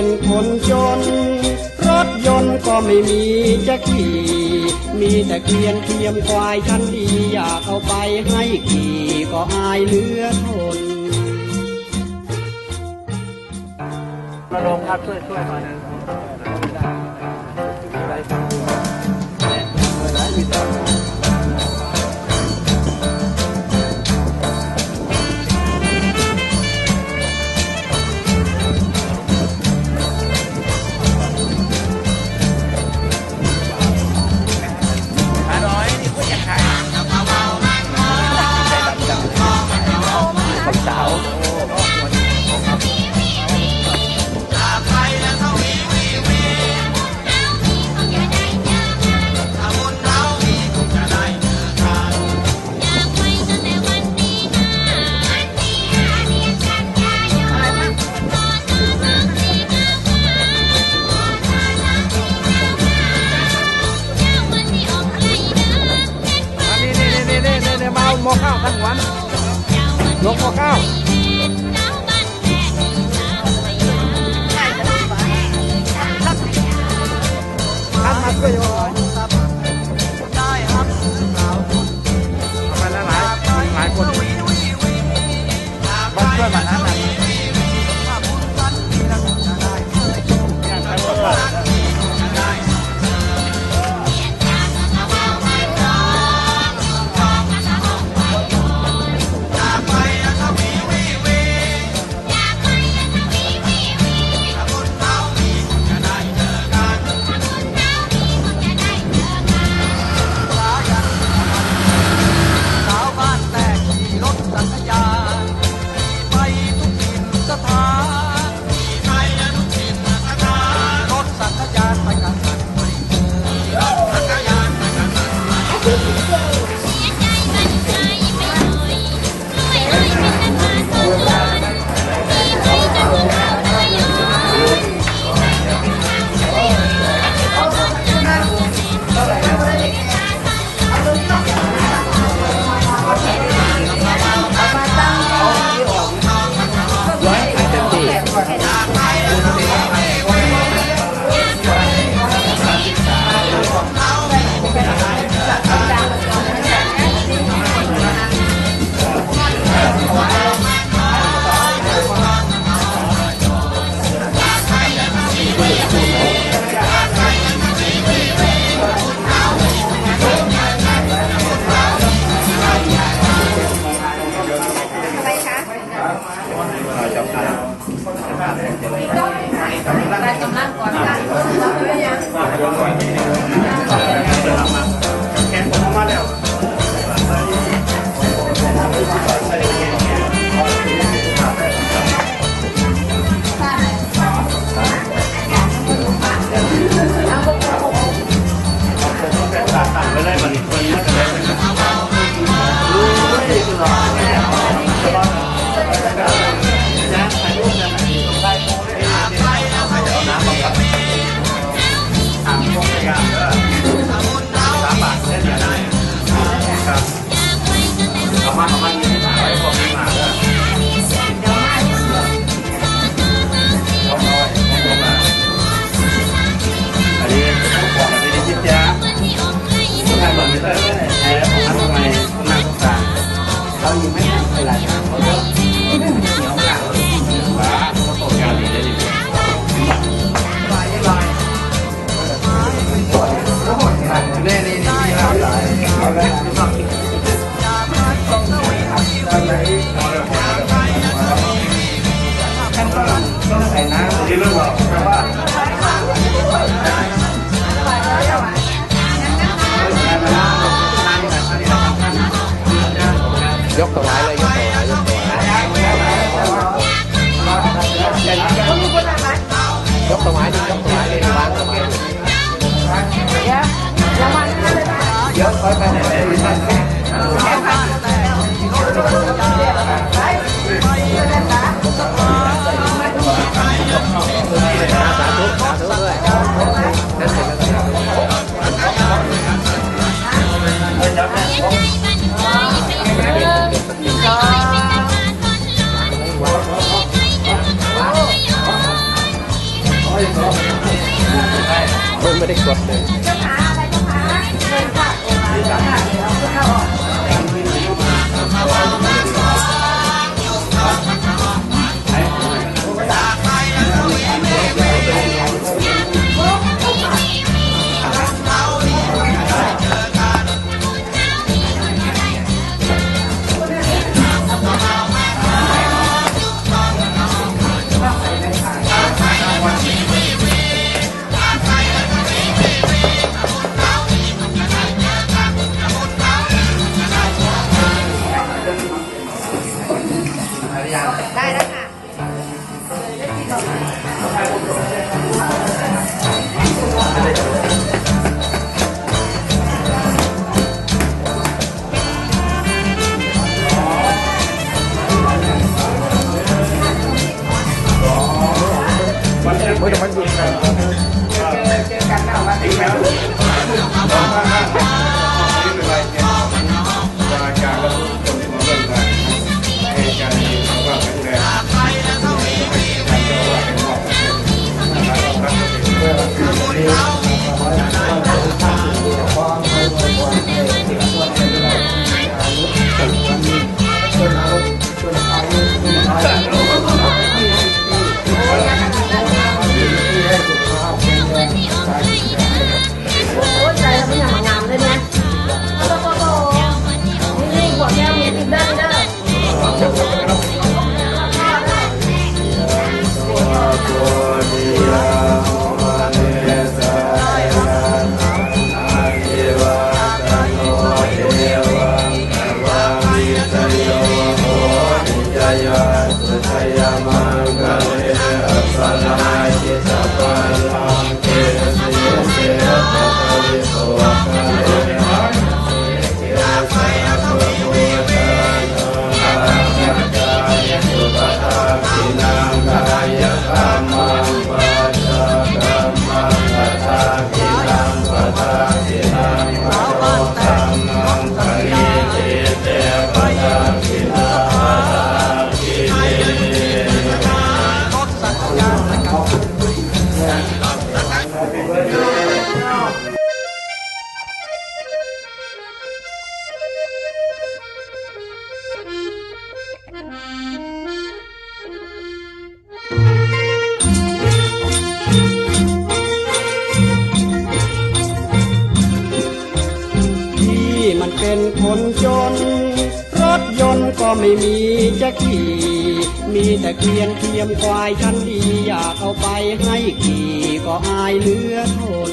็นคนจน รถยนต์ก็ไม่มีจะขี่ มีแต่เกวียนเทียมควายชั้นดีอยากเอาไปให้ขี่ก็อายเหลือทนมาลงครับช่วยช่วยหน่อย លោកមកកោតាមមកទៅយោ Obrigado. กถวา comedy club then. ได้แล้วค่ะมันเฮ้มันหยุดนะ เป็นคนจน รถยนต์ก็ไม่มีจะขี่ มีแต่เกวียนเทียมควายชั้นดีอยากเอาไปให้ขี่ก็อายเหลือทน